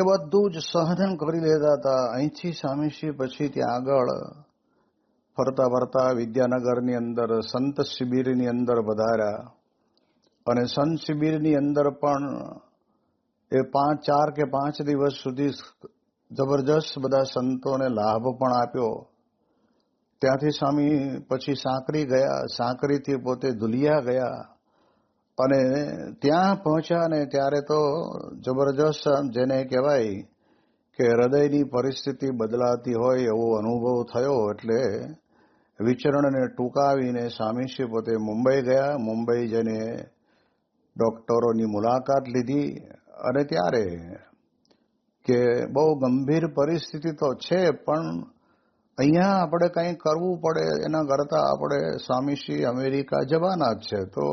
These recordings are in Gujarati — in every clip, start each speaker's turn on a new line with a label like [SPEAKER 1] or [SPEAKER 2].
[SPEAKER 1] એ બધું જ સહન કરી લેતા હતા. અહીંથી સ્વામીશ્રી પછી ત્યાં આગળ ફરતા ફરતા વિદ્યાનગરની અંદર, સંત શિબિરની અંદર વધાર્યા. અને સંત શિબિરની અંદર પણ એ પાંચ, ચાર કે પાંચ દિવસ સુધી જબરજસ્ત બધા સંતોને લાભ પણ આપ્યો. ત્યાંથી સ્વામી પછી સાંકરી ગયા. સાંકરીથી પોતે ધુલિયા ગયા. અને ત્યાં પહોંચ્યા ને ત્યારે તો જબરજસ્ત જેને કહેવાય કે હૃદયની પરિસ્થિતિ બદલાતી હોય એવો અનુભવ થયો એટલે વિચરણને ટૂંકાવીને સ્વામીશ્રી પોતે મુંબઈ ગયા. મુંબઈ જઈને ડોક્ટરોની મુલાકાત લીધી અને ત્યારે કે બહુ ગંભીર પરિસ્થિતિ તો છે, પણ અહીંયા આપણે કંઈ કરવું પડે એના કરતાં આપણે સ્વામીશ્રી અમેરિકા જવાના જ છે. તો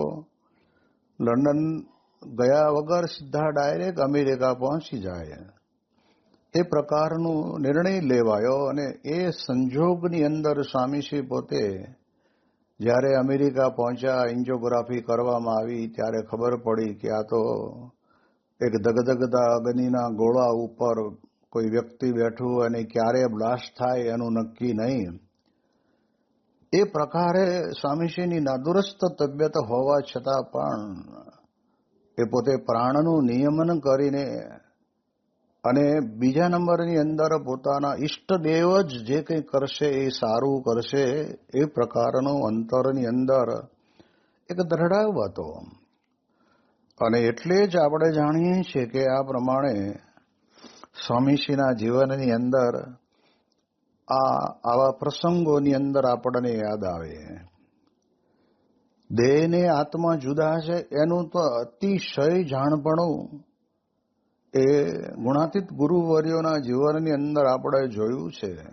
[SPEAKER 1] લંડન ગયા વગર સીધા ડાયરેક્ટ અમેરિકા પહોંચી જાય. એ પ્રકારનું નિર્ણય લેવાયો અને એ સંજોગની અંદર સ્વામીશ્રી પોતે જ્યારે અમેરિકા પહોંચ્યા, એન્જિયોગ્રાફી કરવામાં આવી, ત્યારે ખબર પડી કે આ તો એક દગદગતા અગ્નિના ગોળા ઉપર કોઈ વ્યક્તિ બેઠું અને ક્યારે બ્લાસ્ટ થાય એનું નક્કી નહીં. એ પ્રકારે સ્વામીશ્રીની નાદુરસ્ત તબિયત હોવા છતાં પણ એ પોતે પ્રાણનું નિયમન કરીને અને બીજા નંબરની અંદર પોતાના ઈષ્ટદેવ જ જે કંઈ કરશે એ સારું કરશે એ પ્રકારનો અંતરની અંદર એક દ્રઢાવ હતો. અને એટલે જ આપણે જાણીએ છીએ કે આ પ્રમાણે સ્વામીશ્રીના જીવનની અંદર આ આવા પ્રસંગોની અંદર આપણને યાદ આવે. દેહ ને આત્મા જુદા છે એનું તો અતિશય જાણપણું. એ ગુણાતીત ગુરુવર્યોના જીવનની અંદર આપણે જોયું છે.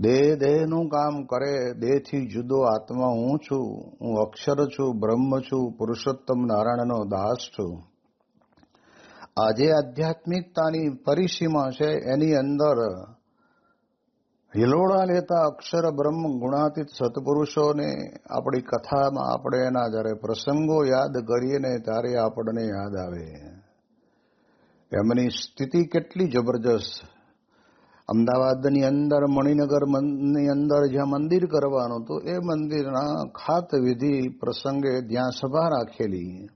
[SPEAKER 1] દેહ દેહનું કામ કરે, દેહથી જુદો આત્મા હું છું, હું અક્ષર છું, બ્રહ્મ છું, પુરુષોત્તમ નારાયણનો દાસ છું. આજે આધ્યાત્મિકતાની પરિસીમા છે એની અંદર હિલોળા લેતા અક્ષર બ્રહ્મ ગુણાતીત સત્પુરુષોને આપણી કથામાં આપણે એના જ્યારે પ્રસંગો યાદ કરીએ ને ત્યારે આપણને યાદ આવે. એમની સ્થિતિ કેટલી જબરજસ્ત. અમદાવાદની અંદર મણિનગરની અંદર જ્યાં મંદિર કરવાનું હતું, એ મંદિરના ખાત વિધિ પ્રસંગે ત્યાં સભા રાખેલી.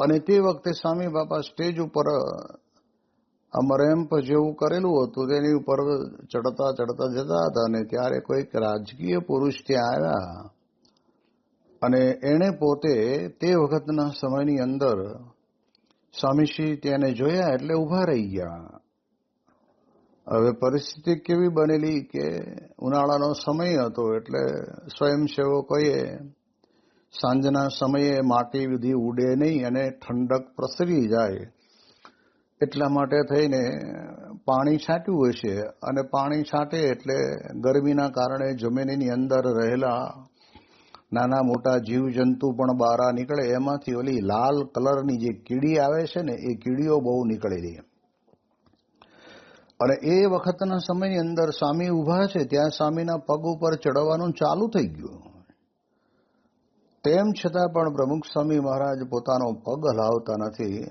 [SPEAKER 1] અને તે વખતે સ્વામી બાપા સ્ટેજ ઉપર આમ જેવું કરેલું હતું, તેની ઉપર ચડતા ચડતા જતા હતા અને ત્યારે કોઈક રાજકીય પુરુષ ત્યાં આવ્યા. અને એણે પોતે તે વખતના સમયની અંદર સ્વામીશ્રી તેને જોયા એટલે ઊભા રહી ગયા. હવે પરિસ્થિતિ કેવી બનેલી કે ઉનાળાનો સમય હતો એટલે સ્વયંસેવકોએ સાંજના સમયે માટી વિધિ ઉડે નહીં અને ઠંડક પ્રસરી જાય. એટલા માટે થઈને પાણી છાંટ્યું હશે અને પાણી છાંટે એટલે ગરમીના કારણે જમીનની અંદર રહેલા નાના મોટા જીવજંતુ પણ બહાર નીકળે. એમાંથી ઓલી લાલ કલરની જે કીડી આવે છે ને, એ કીડીઓ બહુ નીકળેલી અને એ વખતના સમયની અંદર સ્વામી ઊભા છે, ત્યાં સ્વામીના પગ ઉપર ચડવાનું ચાલુ થઈ ગયું. તેમ છતાં પણ પ્રમુખ સ્વામી મહારાજ પોતાનો પગ હલાવતા નથી.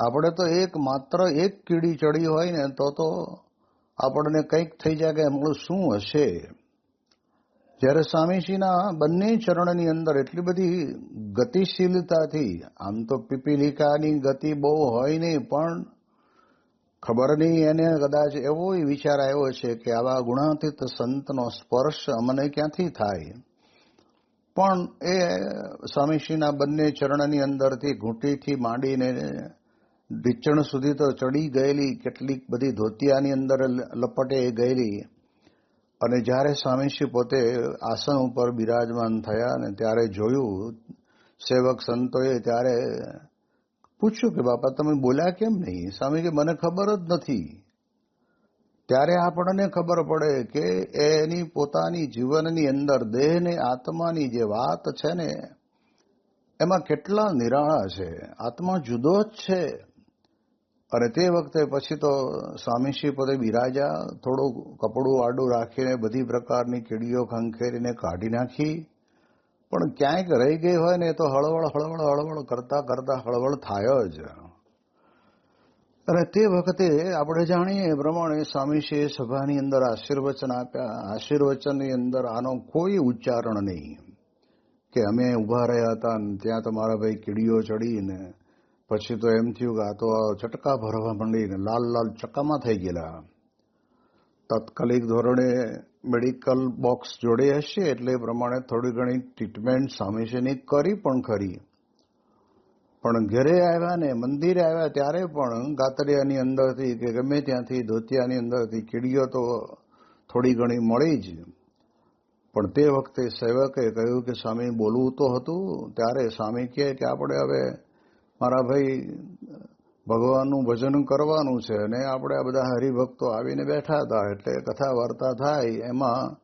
[SPEAKER 1] આપણે તો એક માત્ર એક કીડી ચડી હોય ને તો તો આપણને કંઈક થઈ જાય કે એમનું શું હશે? જ્યારે સ્વામીજીના બંને ચરણની અંદર એટલી બધી ગતિશીલતાથી, આમ તો પીપીલિકાની ગતિ બહુ હોય નહીં, પણ ખબર નહીં એને કદાચ એવો વિચાર આવ્યો છે કે આવા ગુણાતીત સંતનો સ્પર્શ અમને ક્યાંથી થાય? પણ એ સ્વામીશ્રીના બંને ચરણની અંદરથી ઘૂંટીથી માંડીને ઢીચણ સુધી તો ચડી ગયેલી કેટલીક બધી ધોતિયાની અંદર લપટે ગયેલી. અને જ્યારે સ્વામીશ્રી પોતે આસન ઉપર બિરાજમાન થયા ને ત્યારે જોયું, સેવક સંતોએ ત્યારે પૂછ્યું કે, બાપા, તમે બોલ્યા કેમ નહીં? સ્વામી કે, મને ખબર જ નથી. ત્યારે આપણને ખબર પડે કે એની પોતાની જીવનની અંદર, દેહને, આત્માની જે વાત છે ને, એમાં કેટલા નિરાળા છે. આત્મા જુદો જ છે. અને તે વખતે પછી તો સ્વામીશ્રી પોતે બિરાજા, થોડું કપડું આડું રાખીને બધી પ્રકારની કીડીઓ ખંખેરીને કાઢી નાખી. પણ ક્યાંક રહી ગઈ હોય ને તો હળવળ હળવળ હળવળ કરતા કરતા હળવળ થાય જ. અને તે વખતે આપણે જાણીએ એ પ્રમાણે સ્વામીશ્રીએ સભાની અંદર આશીર્વચન આપ્યા. આશીર્વચનની અંદર આનો કોઈ ઉચ્ચારણ નહીં. કે અમે ઊભા રહ્યા હતા ત્યાં તમારા ભાઈ કીડીઓ ચડીને પછી તો એમ થયું કે આ તો ચટકા ભરવા માંડીને લાલ લાલ ચક્કામાં થઈ ગયેલા. તાત્કાલિક ધોરણે મેડિકલ બોક્સ જોડે હશે એટલે એ પ્રમાણે થોડી ઘણી ટ્રીટમેન્ટ સ્વામીશ્રીની કરી પણ ખરી. પણ ઘરે આવ્યા ને મંદિરે આવ્યા ત્યારે પણ ગાતરિયાની અંદરથી કે ગમે ત્યાંથી ધોતિયાની અંદરથી કીડીઓ તો થોડી ઘણી મળી જ. પણ તે વખતે સેવકે કહ્યું કે, સ્વામી, બોલવું તો હતું. ત્યારે સ્વામી કહે કે, આપણે હવે મારા ભાઈ, ભગવાનનું ભજન કરવાનું છે અને આપણે આ બધા હરિભક્તો આવીને બેઠા હતા એટલે કથા વાર્તા થાય, એમાં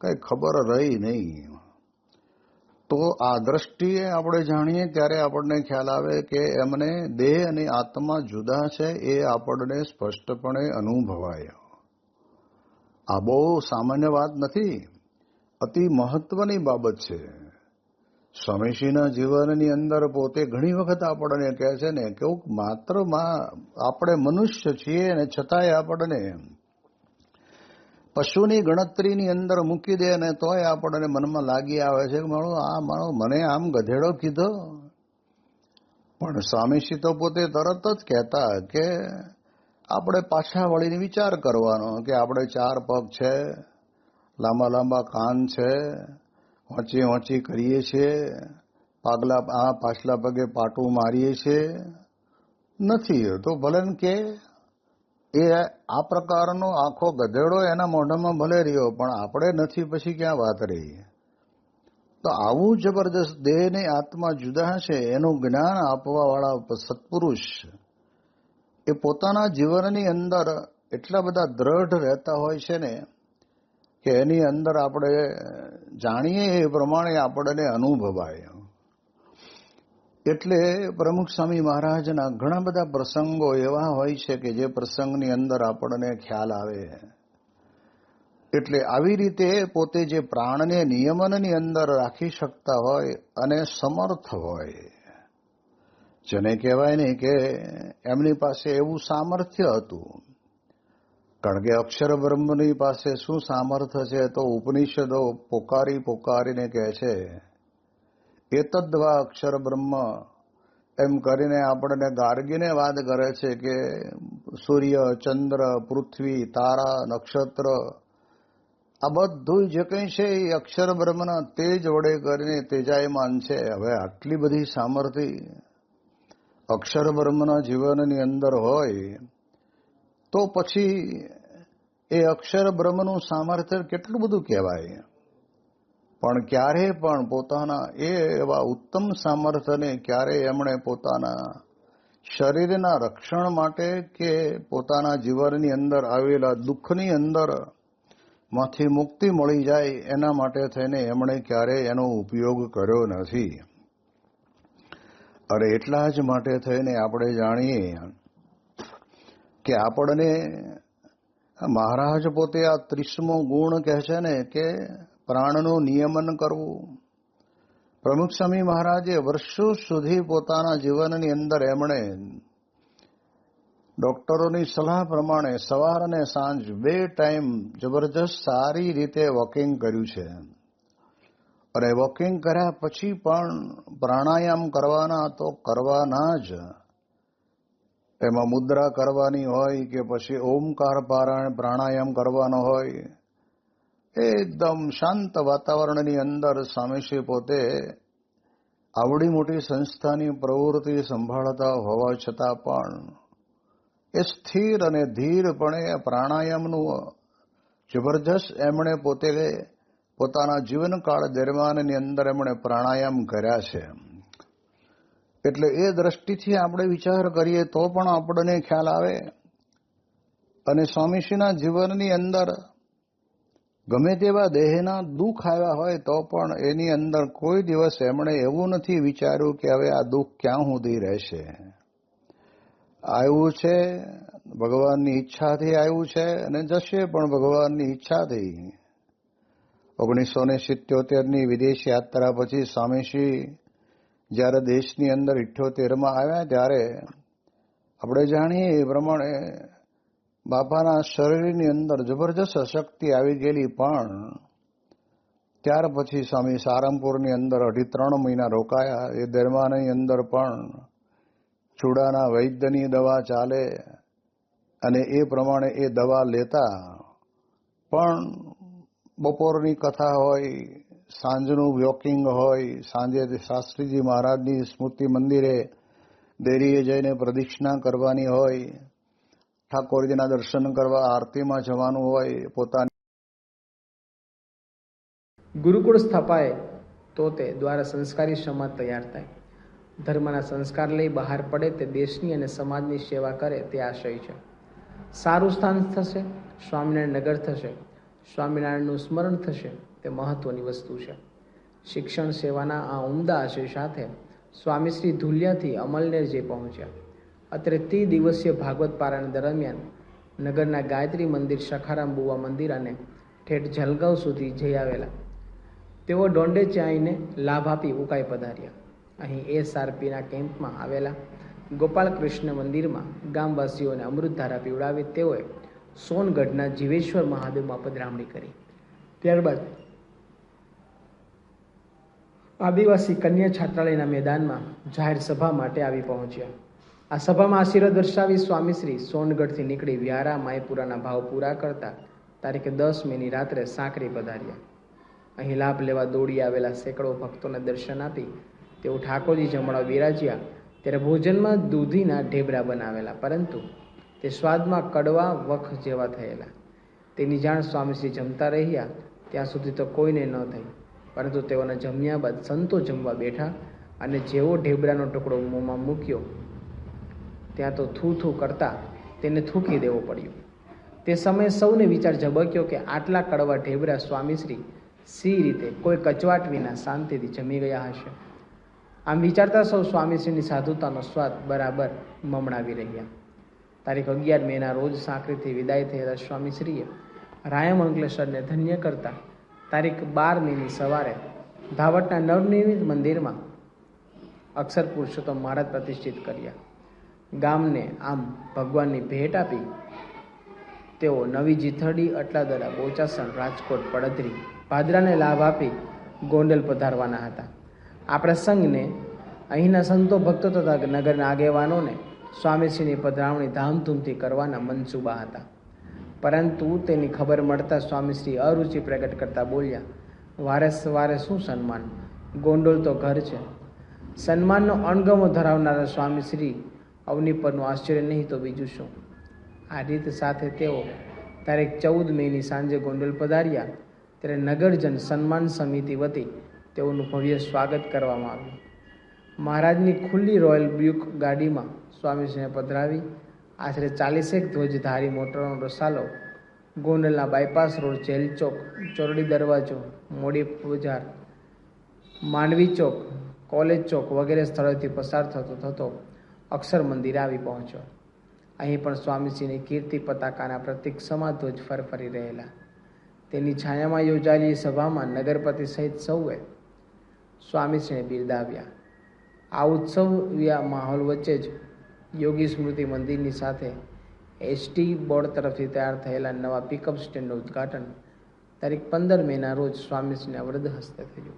[SPEAKER 1] કંઈ ખબર રહી નહીં. તો આ દ્રષ્ટિએ આપણે જાણીએ ત્યારે આપણને ખ્યાલ આવે કે એમને દેહ અને આત્મા જુદા છે એ આપણને સ્પષ્ટપણે અનુભવાય. આ બહુ સામાન્ય વાત નથી, અતિ મહત્વની બાબત છે. સ્વામીશ્રીના જીવનની અંદર પોતે ઘણી વખત આપણને કહે છે ને કે માત્ર આપણે મનુષ્ય છીએ ને છતાંય આપણને પશુની ગણતરીની અંદર મૂકી દે અને તોય આપણને મનમાં લાગી આવે છે કે માણો, આ માણો મને આમ ગધેડો કીધો. પણ સ્વામીશ્રી તો પોતે તરત જ કહેતા કે આપણે પાછા વળીને વિચાર કરવાનો કે આપણે ચાર પગ છે, લાંબા લાંબા કાન છે વાંચી વાંચી કરીએ છીએ પાગલા આ પાછલા પગે પાટું મારીએ છીએ નથી તો ભલે કે એ આ પ્રકારનો આખો ગધેડો એના મોઢામાં ભલે રહ્યો, પણ આપણે નથી પછી ક્યાં વાત રહી? તો આવું જબરદસ્ત દેહ ને આત્મા જુદા છે એનું જ્ઞાન આપવા વાળા સત્પુરુષ એ પોતાના જીવનની અંદર એટલા બધા દ્રઢ રહેતા હોય છે ને કે એની અંદર આપણે જાણીએ એ પ્રમાણે આપણને અનુભવાય. એટલે પ્રમુખ સ્વામી મહારાજના ઘણા બધા પ્રસંગો એવા હોય છે કે જે પ્રસંગની અંદર આપણને ખ્યાલ આવે. એટલે આવી રીતે પોતે જે પ્રાણને નિયમનની અંદર રાખી શકતા હોય અને સમર્થ હોય. જેને કહેવાય ને કે એમની પાસે એવું સામર્થ્ય હતું કારણ કે અક્ષર બ્રહ્મની પાસે શું સામર્થ્ય છે તો ઉપનિષદો પોકારી પોકારીને કહે છે, એતદ્વા અક્ષર બ્રહ્મ. એમ કરીને આપણને ગાર્ગીને વાત કરે છે કે, સૂર્ય, ચંદ્ર, પૃથ્વી, તારા, નક્ષત્ર. આ બધું જે કંઈ છે એ અક્ષર બ્રહ્મના તેજ વડે કરીને તેજાયમાન છે. હવે આટલી બધી સામર્થિ અક્ષર બ્રહ્મના જીવનની અંદર હોય તો પછી એ અક્ષર બ્રહ્મનું સામર્થ્ય કેટલું બધું કહેવાય? પણ ક્યારે પણ પોતાના એ એવા ઉત્તમ સામર્થ્યને ક્યારે એમણે પોતાના શરીરના રક્ષણ માટે કે પોતાના જીવનની અંદર આવેલા દુઃખની અંદરમાંથી મુક્તિ મળી જાય એના માટે થઈને એમણે ક્યારે એનો ઉપયોગ કર્યો નથી. અરે એટલા જ માટે થઈને આપણે જાણીએ કે આપણને મહારાજ પોતે આ ત્રીસમો ગુણ કહે છે ને કે પ્રાણનું નિયમન કરવું. પ્રમુખ સ્વામી મહારાજે વર્ષો સુધી પોતાના જીવનની અંદર એમણે ડોક્ટરોની સલાહ પ્રમાણે સવાર અને સાંજ બે ટાઈમ જબરજસ્ત સારી રીતે વોકિંગ કર્યું છે. અને વોકિંગ કર્યા પછી પણ પ્રાણાયામ કરવાના તો કરવાના જ એમાં મુદ્રા કરવાની હોય કે પછી ઓમકાર પારાયણ પ્રાણાયામ કરવાનો હોય એકદમ શાંત વાતાવરણની અંદર સ્વામીશ્રી પોતે આવડી મોટી સંસ્થાની પ્રવૃત્તિ સંભાળતા હોવા છતાં પણ એ સ્થિર અને ધીરપણે પ્રાણાયામનું જબરજસ્ત એમણે પોતે પોતાના જીવનકાળ દરમિયાનની અંદર એમણે પ્રાણાયામ કર્યા છે. એટલે એ દ્રષ્ટિથી આપણે વિચાર કરીએ તો પણ આપણને ખ્યાલ આવે. અને સ્વામીશ્રીના જીવનની અંદર ગમે તેવા દેહના દુઃખ આવ્યા હોય તો પણ એની અંદર કોઈ દિવસ એમણે એવું નથી વિચાર્યું કે હવે આ દુઃખ ક્યાં સુધી રહેશે. આવ્યું છે, ભગવાનની ઈચ્છાથી આવ્યું છે અને જશે પણ ભગવાનની ઈચ્છાથી. ઓગણીસો ને સિત્યોતેરની વિદેશ યાત્રા પછી સ્વામીશ્રી જ્યારે દેશની અંદર ઇઠ્યોતેરમાં આવ્યા ત્યારે આપણે જાણીએ એ પ્રમાણે બાપાના શરીરની અંદર જબરજસ્ત શક્તિ આવી ગયેલી, પણ ત્યાર પછી સ્વામી સારંગપુરની અંદર અઢી ત્રણ મહિના રોકાયા. એ દરમિયાનની અંદર પણ ચૂડાના વૈદ્યની દવા ચાલે અને એ પ્રમાણે એ દવા લેતા. પણ બપોરની કથા હોય સાંજનું વોકિંગ હોય, સાંજે શાસ્ત્રીજી મહારાજની સ્મૃતિ મંદિરે દેરીએ જઈને પ્રદક્ષિણા કરવાની હોય, ઠાકોરજીના દર્શન કરવા આરતીમાં જવાનું હોય, પોતાની
[SPEAKER 2] ગુરુકુળ સ્થપાય તો તે દ્વારા સંસ્કારી સમાજ તૈયાર થાય. ધર્મના સંસ્કાર લઈ બહાર પડે તે દેશની અને સમાજની સેવા કરે તે આશય છે. સારું સ્થાન થશે, સ્વામિનારાયણ નગર થશે, સ્વામિનારાયણનું સ્મરણ થશે. તે મહત્વની વસ્તુ છે. શિક્ષણ સેવાના આ ઉમદા આશય સાથે સ્વામીશ્રી ધુલિયાથી અમલનેર જે પહોંચ્યા. અત્રે તે દિવસીય ભાગવત પારાયણ દરમિયાન નગરના ગાયત્રી મંદિર સખારામ બુવા મંદિર અને ઠેઠ જલગાંવ સુધી જઈ આવેલા. તેઓ ડોંડે ચાઈને લાભ આપી ઉકાઈ પધાર્યા. અહીં એસઆરપીના કેમ્પમાં આવેલા ગોપાલકૃષ્ણ મંદિરમાં ગામવાસીઓને અમૃતધારા પીવડાવી તેઓએ સોનગઢના જીવેશ્વર મહાદેવમાં પધરામણી કરી. ત્યારબાદ આદિવાસી કન્યા છાત્રાલયના મેદાનમાં જાહેર સભા માટે આવી પહોંચ્યા. આ સભામાં આશીર્વાદ દર્શાવી સ્વામીશ્રી સોનગઢથી નીકળી વ્યારા માયપુરાના ભાવ પૂરા કરતા તારીખે દસ મેની રાત્રે સાંકરી પધાર્યા. અહીં લાભ લેવા દોડી આવેલા સેંકડો ભક્તોને દર્શન આપી તેઓ ઠાકોરજી જમણા બિરાજ્યા ત્યારે ભોજનમાં દૂધીના ઢેબરા બનાવેલા, પરંતુ તે સ્વાદમાં કડવા વખ જેવા થયેલા. તેની જાણ સ્વામીશ્રી જમતા રહ્યા, ત્યાં સુધી તો કોઈને ન થઈ. પરંતુ તેઓને જમ્યા બાદ સંતો જમવા બેઠા અને જેવો ઢેબરાનો ટુકડો મોંમાં મૂક્યો, ત્યાં તો થૂ થૂ કરતા તેને થૂકી દેવો પડ્યો. તે સમયે સૌને વિચાર ઝબક્યો કે આટલા કડવા ઢેબરા સ્વામીશ્રી સી રીતે કોઈ કચવાટ વિના શાંતિથી જમી ગયા હશે. આમ વિચારતા સૌ સ્વામીશ્રીની સાધુતાનો સ્વાદ બરાબર મમણાવી રહ્યા. તારીખ અગિયાર મેના રોજ સાંકરીથી વિદાય થયેલા સ્વામીશ્રીએ રાયમ અંકલેશ્વરને ધન્ય કરતા તારીખ બાર મેની સવારે ધાવટના નવનિર્મિત મંદિરમાં અક્ષર પુરુષોત્તમ મહારાજ પ્રતિષ્ઠિત કર્યા. ગામને આમ ભગવાનની ભેટ આપી તેઓ નવી જીથડી, અટલાદરા બોચાસણ રાજકોટ પડદરી ભાદરાને લાભ આપી ગોંડલ પધારવાના હતા. આ પ્રસંગને અહીંના સંતો, ભક્તો તથા નગરના આગેવાનોને સ્વામીશ્રીની પધરાવણી ધામધૂમથી કરવાના મનસૂબા હતા. પરંતુ તેની ખબર મળતા સ્વામીશ્રી અરુચિ પ્રગટ કરતા બોલ્યા વારે સવારે શું સન્માન? ગોંડોલ તો ઘર છે. સન્માનનો અણગમો ધરાવનારા સ્વામીશ્રી અવની પરનું આશ્ચર્ય નહીં તો બીજું શું? આ રીત સાથે તેઓ તારીખ ચૌદ મેની સાંજે ગોંડલ પધાર્યા. ત્યારે નગરજન સન્માન સમિતિ વતી તેઓનું ભવ્ય સ્વાગત કરવામાં આવ્યું. મહારાજની ખુલ્લી રોયલ બ્યુક ગાડીમાં સ્વામીશ્રીને પધરાવી આશરે ચાલીસેક ધ્વજધારી મોટરનો રસાલો, ગોંડલના bypass road jail Chowk Chordi દરવાજો, મોડી બજાર, માંડવી ચોક, કોલેજ ચોક વગેરે સ્થળોથી પસાર થતો થતો અક્ષર મંદિરે આવી પહોંચ્યો. અહીં પણ સ્વામીજીની કીર્તિ પતાકાના પ્રતિક ધ્વજ ફરફરી રહેલા. તેની છાયામાં યોજાયેલી સભામાં નગરપતિ સહિત સૌએ સ્વામીશ્રીને બિરદાવ્યા. આ ઉત્સવ માહોલ વચ્ચે જ યોગી સ્મૃતિ મંદિરની સાથે એસટી બોર્ડ તરફથી તૈયાર થયેલા નવા પિકઅપ સ્ટેન્ડનું ઉદ્ઘાટન તારીખ પંદર મેના રોજ સ્વામીશ્રીના વૃદ્ધ હસ્તે થયું.